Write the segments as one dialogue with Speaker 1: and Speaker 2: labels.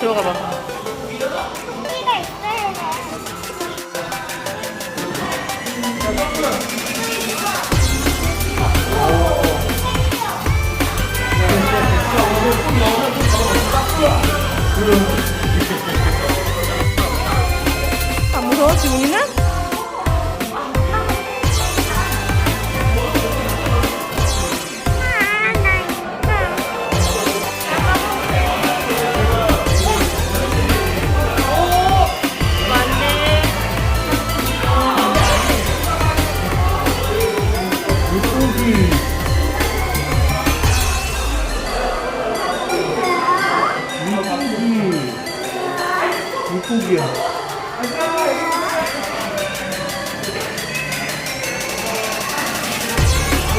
Speaker 1: 들어가 봐.
Speaker 2: 소리가 있어야 돼.
Speaker 1: 안 무서워, 지훈이는?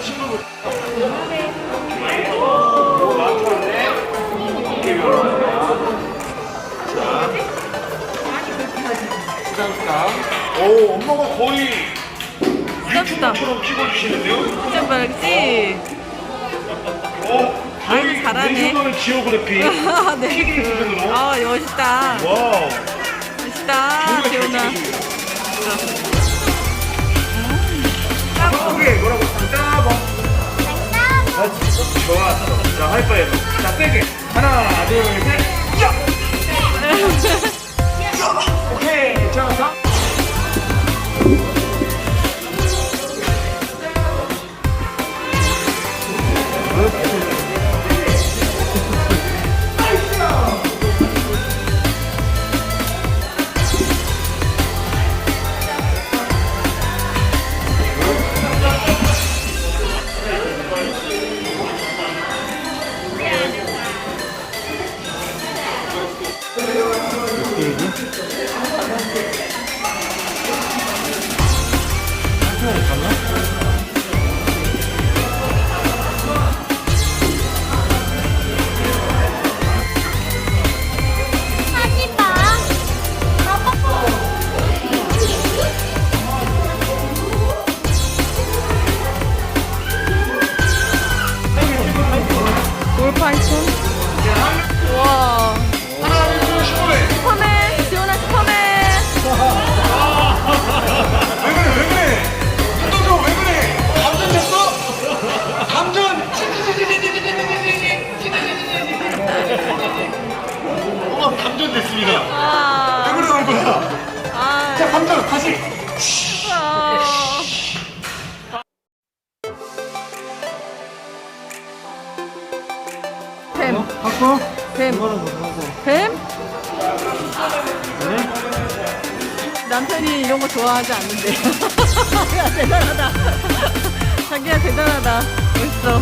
Speaker 3: 친구분. 오, 엄마가 거의
Speaker 1: 부담스다.
Speaker 3: 유튜브처럼 찍어주시는데요?
Speaker 1: 진짜
Speaker 3: 어,
Speaker 1: 아이고,
Speaker 3: 거의
Speaker 1: 잘하네.
Speaker 3: 내셔널 지오그래피.
Speaker 1: 아, 네.
Speaker 3: 수준으로.
Speaker 1: 아, 멋있다.
Speaker 3: 와우.
Speaker 1: 멋있다, 재훈아.
Speaker 3: 자, 하이파이브. 자, 세게. 하나, 둘, 셋. 감전 됐습니다. 왜
Speaker 1: 아.
Speaker 3: 그러는 거야?
Speaker 1: 아.
Speaker 3: 자, 감전 다시.
Speaker 1: 아. 뱀,
Speaker 4: 바꿔?
Speaker 1: 뱀,
Speaker 4: 이거는 못 하고.
Speaker 1: 뱀?
Speaker 4: 네?
Speaker 1: 남편이 이런 거 좋아하지 않는데. 야, 대단하다. 자기야, 대단하다. 멋있어.